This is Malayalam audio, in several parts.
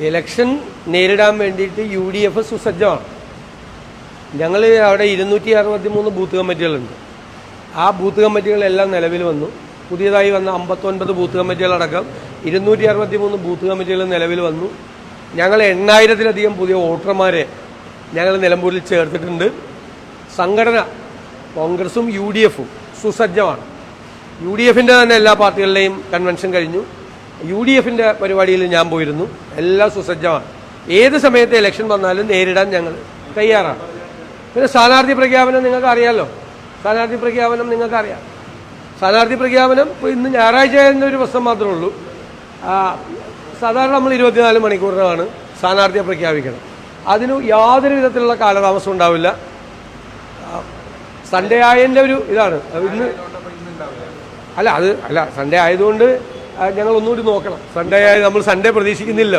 ഇലക്ഷൻ നേരിടാൻ വേണ്ടിയിട്ട് യു ഡി എഫ് സുസജ്ജമാണ്. ഞങ്ങൾ അവിടെ ഇരുന്നൂറ്റി അറുപത്തി മൂന്ന് ബൂത്ത് കമ്മിറ്റികളുണ്ട്. ആ ബൂത്ത് കമ്മിറ്റികളെല്ലാം നിലവിൽ വന്നു. പുതിയതായി വന്ന അമ്പത്തൊൻപത് ബൂത്ത് കമ്മിറ്റികളടക്കം ഇരുന്നൂറ്റി അറുപത്തി മൂന്ന് ബൂത്ത് കമ്മിറ്റികൾ നിലവിൽ വന്നു. ഞങ്ങൾ എണ്ണായിരത്തിലധികം പുതിയ വോട്ടർമാരെ ഞങ്ങൾ നിലമ്പൂരിൽ ചേർത്തിട്ടുണ്ട്. സംഘടന കോൺഗ്രസും യു ഡി എഫും സുസജ്ജമാണ്. യു ഡി എഫിന്റെ തന്നെ എല്ലാ പാർട്ടികളുടെയും കൺവെൻഷൻ കഴിഞ്ഞു. യു ഡി എഫിന്റെ പരിപാടിയിൽ ഞാൻ പോയിരുന്നു. എല്ലാം സുസജ്ജമാണ്. ഏത് സമയത്ത് ഇലക്ഷൻ വന്നാലും നേരിടാൻ ഞങ്ങൾ തയ്യാറാണ്. പിന്നെ സ്ഥാനാർത്ഥി പ്രഖ്യാപനം നിങ്ങൾക്ക് അറിയാമല്ലോ സ്ഥാനാർത്ഥി പ്രഖ്യാപനം നിങ്ങൾക്കറിയാം. സ്ഥാനാർത്ഥി പ്രഖ്യാപനം ഇപ്പോൾ ഇന്ന് ഞായറാഴ്ച ആയിരുന്ന ഒരു പ്രശ്നം മാത്രമേ ഉള്ളൂ. സാധാരണ നമ്മൾ ഇരുപത്തിനാല് മണിക്കൂറിനാണ് സ്ഥാനാർത്ഥിയെ പ്രഖ്യാപിക്കണം. അതിന് യാതൊരു വിധത്തിലുള്ള കാലതാമസം ഉണ്ടാവില്ല. സൺഡേ ആയതിന്റെ ഒരു ഇതാണ്. ഇന്ന് അല്ല അത് അല്ല സൺഡേ ആയതുകൊണ്ട് ഞങ്ങൾ ഒന്നുകൂടി നോക്കണം. സൺഡേ ആയി നമ്മൾ സൺഡേ പ്രതീക്ഷിക്കുന്നില്ല.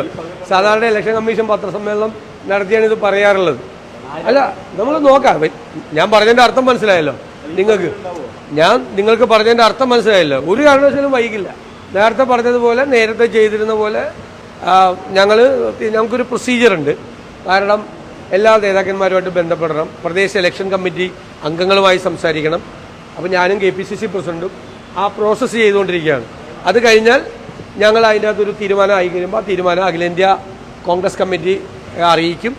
സാധാരണ ഇലക്ഷൻ കമ്മീഷൻ പത്രസമ്മേളനം നടത്തിയാണ് ഇത് പറയാറുള്ളത്. അല്ല നമ്മൾ നോക്കാം. ഞാൻ പറഞ്ഞതിന്റെ അർത്ഥം മനസ്സിലായല്ലോ നിങ്ങൾക്ക്. ഞാൻ നിങ്ങൾക്ക് പറഞ്ഞതിന്റെ അർത്ഥം മനസ്സിലായല്ലോ. ഒരു കാരണവശാലും വൈകില്ല. നേരത്തെ പറഞ്ഞതുപോലെ നേരത്തെ ചെയ്തിരുന്ന പോലെ ഞങ്ങൾ ഞങ്ങൾക്കൊരു പ്രൊസീജിയർ ഉണ്ട്. കാരണം എല്ലാ നേതാക്കന്മാരുമായിട്ട് ബന്ധപ്പെടണം. പ്രദേശ ഇലക്ഷൻ കമ്മിറ്റി അംഗങ്ങളുമായി സംസാരിക്കണം. അപ്പോൾ ഞാനും കെ പി സി സി പ്രസിഡന്റും ആ പ്രോസസ്സ് ചെയ്തുകൊണ്ടിരിക്കുകയാണ്. അത് കഴിഞ്ഞാൽ ഞങ്ങൾ അതിന്റെ അകത്തൊരു തീരുമാനം ആയി കഴിയുമ്പോൾ ആ തീരുമാനം അഖിലേന്ത്യാ കോൺഗ്രസ് കമ്മിറ്റി അറിയിക്കും.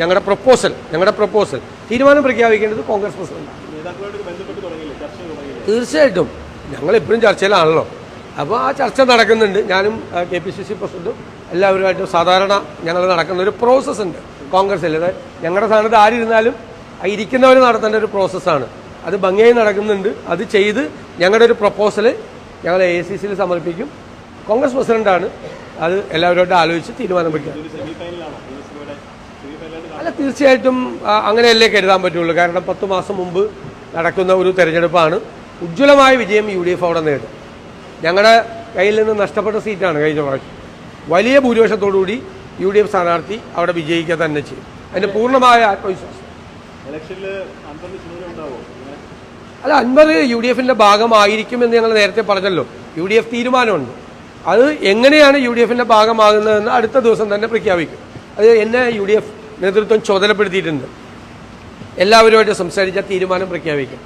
ഞങ്ങളുടെ പ്രപ്പോസൽ ഞങ്ങളുടെ പ്രപ്പോസൽ. തീരുമാനം പ്രഖ്യാപിക്കേണ്ടത് കോൺഗ്രസ് പ്രസിഡന്റാണ്. തീർച്ചയായിട്ടും. ഞങ്ങൾ എപ്പോഴും ചർച്ചയിലാണല്ലോ. അപ്പോൾ ആ ചർച്ച നടക്കുന്നുണ്ട്. ഞാനും കെ പി സി സി പ്രസിഡന്റും എല്ലാവരുമായിട്ടും സാധാരണ ഞങ്ങൾ നടക്കുന്ന ഒരു പ്രോസസ്സ് ഉണ്ട് കോൺഗ്രസ്സിൽ. അതായത് ഞങ്ങളുടെ സ്ഥാനത്ത് ആരിരുന്നാലും ഇരിക്കുന്നവർ നടത്തേണ്ട ഒരു പ്രോസസ്സാണ് അത് ഭംഗിയായി നടക്കുന്നുണ്ട്. അത് ചെയ്ത് ഞങ്ങളുടെ ഒരു പ്രപ്പോസൽ ഞങ്ങൾ എ സി സിയിൽ സമർപ്പിക്കും. കോൺഗ്രസ് പ്രസിഡന്റാണ്. അത് എല്ലാവരോടും ആലോചിച്ച് തീരുമാനം വയ്ക്കുക അല്ല തീർച്ചയായിട്ടും അങ്ങനെയല്ലേ കരുതാൻ പറ്റുള്ളൂ. കാരണം പത്ത് മാസം മുമ്പ് നടക്കുന്ന ഒരു തെരഞ്ഞെടുപ്പാണ്. ഉജ്ജ്വലമായ വിജയം യു ഡി എഫ് അവിടെ നേടും. ഞങ്ങളുടെ കയ്യിൽ നിന്ന് നഷ്ടപ്പെട്ട സീറ്റാണ് കഴിഞ്ഞ പ്രാവശ്യം. വലിയ ഭൂരിപക്ഷത്തോടുകൂടി യു ഡി എഫ് സ്ഥാനാർത്ഥി അവിടെ വിജയിക്കുക തന്നെ ചെയ്യും. അതിന്റെ പൂർണമായ ആത്മവിശ്വാസം. അല്ല അൻപത് യു ഡി എഫിന്റെ ഭാഗമായിരിക്കുമെന്ന് ഞങ്ങൾ നേരത്തെ പറഞ്ഞല്ലോ. യു ഡി എഫ് തീരുമാനമുണ്ട്. അത് എങ്ങനെയാണ് യു ഡി എഫിന്റെ ഭാഗമാകുന്നതെന്ന് അടുത്ത ദിവസം തന്നെ പ്രഖ്യാപിക്കും. അത് എന്നെ യു ഡി എഫ് നേതൃത്വം ചുമതലപ്പെടുത്തിയിട്ടുണ്ട്. എല്ലാവരുമായിട്ട് സംസാരിച്ച തീരുമാനം പ്രഖ്യാപിക്കും.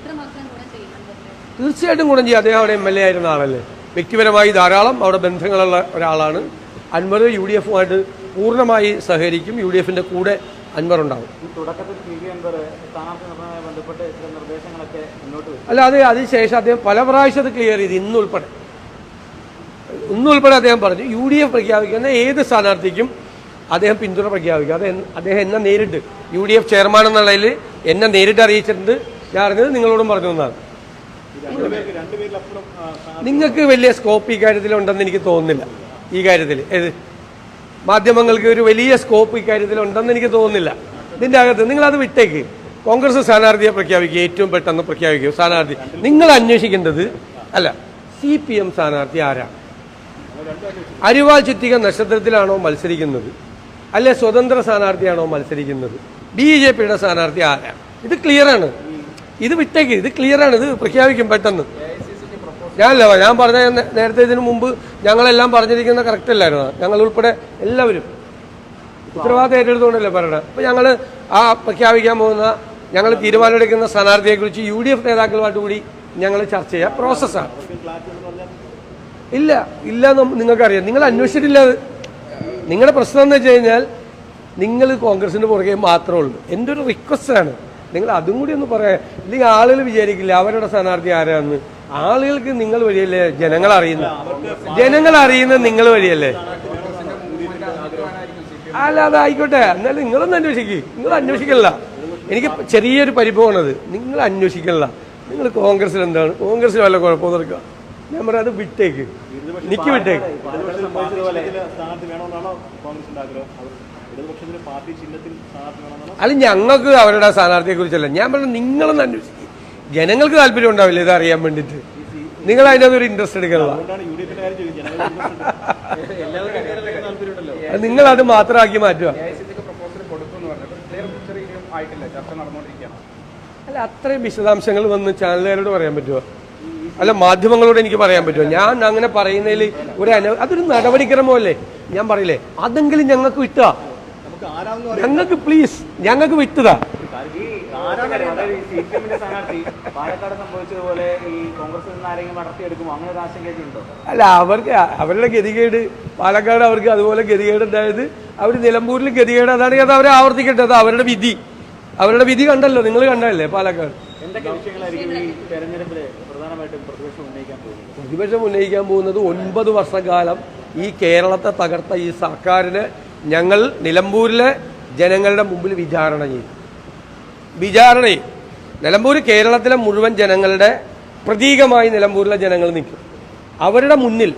തീർച്ചയായിട്ടും ഗുണം ചെയ്യും. അദ്ദേഹം അവിടെ എം എൽ എ ആയിരുന്ന ആളല്ലേ? വ്യക്തിപരമായി ധാരാളം അവിടെ ബന്ധങ്ങളുള്ള ഒരാളാണ്. അൻവർ യു ഡി എഫുമായിട്ട് പൂർണമായി സഹകരിക്കും. യു ഡി എഫിന്റെ കൂടെ അൻവർ ഉണ്ടാവും അല്ല അത് അതിനുശേഷം അദ്ദേഹം പല പ്രാവശ്യം അത് ക്ലിയർ ചെയ്ത്. ഇന്നുൾപ്പെടെ ഇന്നുൾപ്പെടെ അദ്ദേഹം പറഞ്ഞു യു ഡി എഫ് പ്രഖ്യാപിക്കുന്ന ഏത് സ്ഥാനാർത്ഥിക്കും അദ്ദേഹം പിന്തുണ പ്രഖ്യാപിക്കും. അത് അദ്ദേഹം എന്നെ നേരിട്ട് യു ഡി എഫ് ചെയർമാൻ എന്നുള്ളതിൽ എന്നെ നേരിട്ട് അറിയിച്ചിട്ടുണ്ട്. ഞാൻ അറിഞ്ഞത് നിങ്ങളോടും പറഞ്ഞു എന്നാണ് നിങ്ങൾക്ക് വലിയ സ്കോപ്പ് ഈ കാര്യത്തിൽ ഉണ്ടെന്ന് എനിക്ക് തോന്നുന്നില്ല. ഈ കാര്യത്തിൽ. ഏത്? മാധ്യമങ്ങൾക്ക് ഒരു വലിയ സ്കോപ്പ് ഇക്കാര്യത്തിൽ കാര്യത്തിൽ ഉണ്ടെന്ന് എനിക്ക് തോന്നുന്നില്ല. ഇതിന്റെ അകത്ത് നിങ്ങൾ അത് വിട്ടേക്ക്. കോൺഗ്രസ് സ്ഥാനാർത്ഥിയെ പ്രഖ്യാപിക്കുക ഏറ്റവും പെട്ടെന്ന് പ്രഖ്യാപിക്കുക. സ്ഥാനാർത്ഥി നിങ്ങൾ അന്വേഷിക്കേണ്ടത് അല്ല സി പി എം സ്ഥാനാർത്ഥി ആരാണ് അരിവാൾ ചുറ്റിക നക്ഷത്രത്തിലാണോ മത്സരിക്കുന്നത്? അല്ലെ സ്വതന്ത്ര സ്ഥാനാർത്ഥിയാണോ മത്സരിക്കുന്നത്? ബി ജെ പിയുടെ സ്ഥാനാർത്ഥി ആരാണ് ഇത് ക്ലിയർ ആണ്. ഇത് വിട്ടേക്ക്. ഇത് ക്ലിയർ ആണ്. ഇത് പ്രഖ്യാപിക്കും പെട്ടെന്ന്. ഞാനല്ല ഞാൻ പറഞ്ഞ നേരത്തെ ഇതിനു മുമ്പ് ഞങ്ങളെല്ലാം പറഞ്ഞിരിക്കുന്ന കറക്റ്റ് അല്ലായിരുന്നു? ഞങ്ങൾ ഉൾപ്പെടെ എല്ലാവരും. ഉത്തരവാദിത്തം ഏറ്റെടുത്തുകൊണ്ടല്ലേ പറയണത്? അപ്പൊ ഞങ്ങൾ ആ പ്രഖ്യാപിക്കാൻ പോകുന്ന ഞങ്ങൾ തീരുമാനമെടുക്കുന്ന സ്ഥാനാർത്ഥിയെക്കുറിച്ച് യു ഡി എഫ് നേതാക്കളുമായിട്ട് കൂടി ഞങ്ങൾ ചർച്ച ചെയ്യാം പ്രോസസ്സാണ് ഇല്ല ഇല്ല നിങ്ങൾക്കറിയാം. നിങ്ങൾ അന്വേഷിച്ചിട്ടില്ല നിങ്ങളുടെ പ്രശ്നം എന്ന് വെച്ച് കഴിഞ്ഞാൽ നിങ്ങൾ കോൺഗ്രസിന്റെ പുറകെ മാത്രമേ ഉള്ളൂ. എന്റെ ഒരു റിക്വസ്റ്റാണ് നിങ്ങൾ അതും കൂടി ഒന്ന് പറയാം. ഇല്ലെങ്കിൽ ആളുകൾ വിചാരിക്കില്ല അവരുടെ സ്ഥാനാർത്ഥി ആരാന്ന്. ആളുകൾക്ക് നിങ്ങൾ വഴിയല്ലേ? ജനങ്ങൾ അറിയുന്നത് ജനങ്ങൾ അറിയുന്നത് നിങ്ങൾ വഴിയല്ലേ? അല്ല അതായിക്കോട്ടെ എന്നാലും നിങ്ങളൊന്നും അന്വേഷിക്കുക നിങ്ങൾ അന്വേഷിക്കല്ല എനിക്ക് ചെറിയൊരു പരിഭവമാണത്. നിങ്ങൾ അന്വേഷിക്കല്ല നിങ്ങൾ കോൺഗ്രസിൽ എന്താണ്? കോൺഗ്രസിൽ വല്ല കുഴപ്പം നടക്കുക? ഞാൻ പറയാം അത് വിട്ടേക്ക്. എനിക്ക് വിട്ടേക്ക്. അല്ല ഞങ്ങൾക്ക് അവരുടെ സ്ഥാനാർത്ഥിയെ കുറിച്ചല്ല. ഞാൻ പറഞ്ഞു നിങ്ങളൊന്ന് അന്വേഷിക്കും. ജനങ്ങൾക്ക് താല്പര്യം ഉണ്ടാവില്ല ഇത് അറിയാൻ വേണ്ടിട്ട്. നിങ്ങൾ അതിനകത്ത് ഒരു ഇൻട്രസ്റ്റ് അത് നിങ്ങൾ അത് മാത്രമാക്കി മാറ്റുക. അല്ല അത്രയും വിശദാംശങ്ങൾ വന്ന് ചാനലുകാരോട് പറയാൻ പറ്റുമോ? അല്ല മാധ്യമങ്ങളോട് എനിക്ക് പറയാൻ പറ്റുമോ? ഞാൻ അങ്ങനെ പറയുന്നതിൽ ഒരു അന അതൊരു നടപടിക്രമമല്ലേ? ഞാൻ പറയില്ലേ? അതെങ്കിലും ഞങ്ങൾക്ക് വിട്ടുക നമുക്ക് ആരാന്ന് ഞങ്ങൾക്ക് പ്ലീസ് ഞങ്ങൾക്ക് വിട്ടുതാ അല്ല അവർക്ക് അവരുടെ ഗതികേട് പാലക്കാട് അവർക്ക് അതുപോലെ ഗതികേട് ഉണ്ടായത് അവർ നിലമ്പൂരിൽ ഗതികേട്. അതാണ് അത് അവരെ ആവർത്തിക്കട്ടെ അത് അവരുടെ വിധി. അവരുടെ വിധി കണ്ടല്ലോ. നിങ്ങൾ കണ്ടല്ലേ പാലക്കാട്? പ്രതിപക്ഷം ഉന്നയിക്കാൻ പോകുന്നത്? പ്രതിപക്ഷം ഉന്നയിക്കാൻ പോകുന്നത് ഒൻപത് വർഷക്കാലം ഈ കേരളത്തെ തകർത്ത ഈ സർക്കാരിനെ ഞങ്ങൾ നിലമ്പൂരിലെ ജനങ്ങളുടെ മുമ്പിൽ വിചാരണ ചെയ്യും വിചാരണ ചെയ്യും നിലമ്പൂർ കേരളത്തിലെ മുഴുവൻ ജനങ്ങളുടെ പ്രതീകമായി നിലമ്പൂരിലെ ജനങ്ങൾ നിൽക്കും. അവരുടെ മുന്നിൽ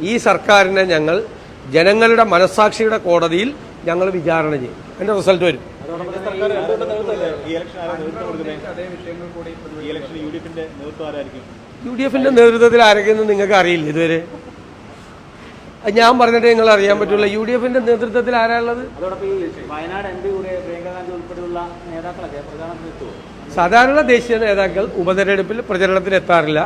ഈ സർക്കാരിനെ ഞങ്ങൾ ജനങ്ങളുടെ മനസാക്ഷിയുടെ കോടതിയിൽ ഞങ്ങൾ വിചാരണ ചെയ്യും. അതിന്റെ റിസൾട്ട് വരും. യു ഡി എഫിന്റെ നേതൃത്വത്തിൽ ആരൊക്കെയെന്ന് നിങ്ങൾക്ക് അറിയില്ല ഇതുവരെ? ഞാൻ പറഞ്ഞിട്ട് നിങ്ങൾ അറിയാൻ പറ്റുള്ള. യു ഡി എഫിന്റെ നേതൃത്വത്തിൽ ആരാ ഉള്ളത്? അതോടൊപ്പം വയനാട് എം പി കൂടെ പ്രിയങ്ക ഗാന്ധി ഉൾപ്പെടെയുള്ള നേതാക്കളൊക്കെ പ്രചാരണത്തിൽ സാധാരണ ദേശീയ നേതാക്കൾ ഉപതെരഞ്ഞെടുപ്പിൽ പ്രചരണത്തിൽ എത്താറില്ല.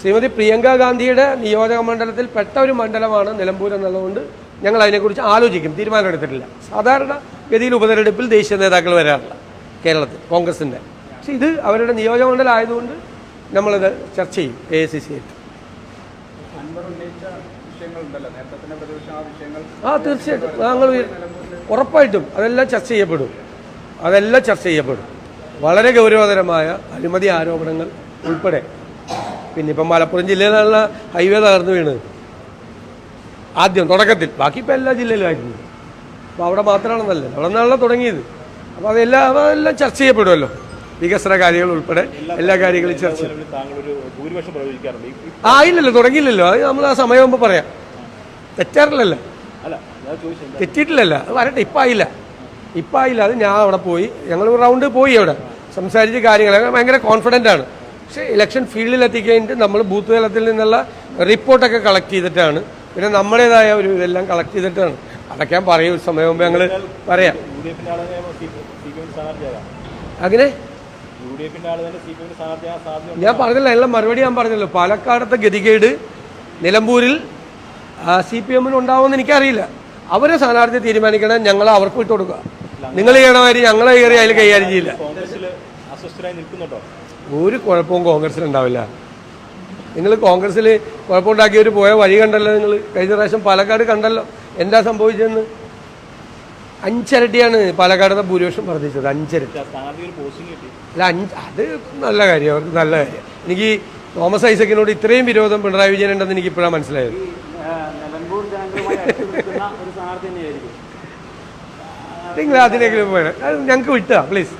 ശ്രീമതി പ്രിയങ്ക ഗാന്ധിയുടെ നിയോജക മണ്ഡലത്തിൽ പെട്ട ഒരു മണ്ഡലമാണ് നിലമ്പൂർ എന്നുള്ളതുകൊണ്ട് ഞങ്ങൾ അതിനെക്കുറിച്ച് ആലോചിക്കും. തീരുമാനമെടുത്തിട്ടില്ല. സാധാരണ ഗതിയിൽ ഉപതെരഞ്ഞെടുപ്പിൽ ദേശീയ നേതാക്കൾ വരാറില്ല കേരളത്തിൽ കോൺഗ്രസിന്റെ പക്ഷെ ഇത് അവരുടെ നിയോജക മണ്ഡലം ആയതുകൊണ്ട് നമ്മളിത് ചർച്ച ചെയ്യും എ ഐ സി സി ആയിട്ട്. ആ തീർച്ചയായിട്ടും. ഞങ്ങൾ ഉറപ്പായിട്ടും അതെല്ലാം ചർച്ച ചെയ്യപ്പെടും. അതെല്ലാം ചർച്ച ചെയ്യപ്പെടും. വളരെ ഗൗരവതരമായ അഴിമതി ആരോപണങ്ങൾ ഉൾപ്പെടെ. പിന്നെ ഇപ്പം മലപ്പുറം ജില്ലയിലുള്ള ഹൈവേ തകർന്നു വീണ്. ആദ്യം തുടക്കത്തിൽ. ബാക്കി ഇപ്പം എല്ലാ ജില്ലയിലുമായിരുന്നു അപ്പോൾ അവിടെ മാത്രമാണെന്നല്ല. അവിടെ നിന്നാണല്ലോ തുടങ്ങിയത്. അപ്പോൾ അതെല്ലാം അതെല്ലാം ചർച്ച ചെയ്യപ്പെടുമല്ലോ. വികസന കാര്യങ്ങൾ ഉൾപ്പെടെ എല്ലാ കാര്യങ്ങളും ചർച്ച ആ ഇല്ലല്ലോ. തുടങ്ങിയില്ലല്ലോ. അത് നമ്മൾ ആ സമയമാകുമ്പോൾ പറയാം. തെറ്റാറില്ലല്ലോ. തെറ്റിയിട്ടില്ലല്ലോ. അത് വരട്ടെ ഇപ്പം ആയില്ല. ഇപ്പം ആയില്ല അത് ഞാൻ അവിടെ പോയി ഞങ്ങൾ റൗണ്ട് പോയി അവിടെ. സംസാരിച്ച് കാര്യങ്ങൾ ഭയങ്കര കോൺഫിഡന്റ് ആണ്. പക്ഷേ ഇലക്ഷൻ ഫീൽഡിൽ എത്തിക്കഴിഞ്ഞിട്ട് നമ്മൾ ബൂത്ത് തലത്തിൽ നിന്നുള്ള റിപ്പോർട്ടൊക്കെ കളക്ട് ചെയ്തിട്ടാണ്. പിന്നെ നമ്മുടേതായ ഒരു ഇതെല്ലാം കളക്ട് ചെയ്തിട്ടാണ്. അതൊക്കെ ഞാൻ പറയും ഒരു സമയം മുമ്പ് ഞങ്ങൾ പറയാം. അങ്ങനെ? ഞാൻ പറഞ്ഞില്ല എല്ലാം മറുപടി ഞാൻ പറഞ്ഞല്ലോ. പാലക്കാടത്തെ ഗതികേട് നിലമ്പൂരിൽ സി പി എമ്മിന് ഉണ്ടാവുമെന്ന് എനിക്കറിയില്ല. അവരെ സ്ഥാനാർത്ഥി തീരുമാനിക്കണം ഞങ്ങൾ അവർക്ക് വിട്ടു കൊടുക്കുക. നിങ്ങൾ ചെയ്യണമാതിരി ഞങ്ങളെ കയറി അതിൽ കൈകാര്യം ചെയ്യില്ല. ഒരു കുഴപ്പവും കോൺഗ്രസിൽ ഉണ്ടാവില്ല. നിങ്ങൾ കോൺഗ്രസ്സിൽ കുഴപ്പമുണ്ടാക്കിയവർ പോയ വഴി കണ്ടല്ലോ നിങ്ങൾ. കഴിഞ്ഞ പ്രാവശ്യം പാലക്കാട് കണ്ടല്ലോ. എന്താ സംഭവിച്ചതെന്ന്? അഞ്ചരട്ടിയാണ് പാലക്കാടത്തെ ഭൂരിപക്ഷം വർദ്ധിച്ചത് അഞ്ചരട്ടി. അല്ല അഞ്ച് അത് നല്ല കാര്യം അവർക്ക് നല്ല കാര്യം. എനിക്ക് തോമസ് ഐസക്കിനോട് ഇത്രയും വിരോധം പിണറായി വിജയൻ ഉണ്ടെന്ന് എനിക്ക് ഇപ്പോഴാണ് മനസ്സിലായത് ഈ ആ, നിലമ്പൂർ ജനങ്ങളുമായി അടുത്ത് നിൽക്കുന്ന ഒരു സ്ഥാനാർത്ഥി തന്നെയായിരിക്കും നിങ്ങൾ അതിലേക്ക് വേണം. ഞങ്ങൾക്ക് വിട്ടുക പ്ലീസ്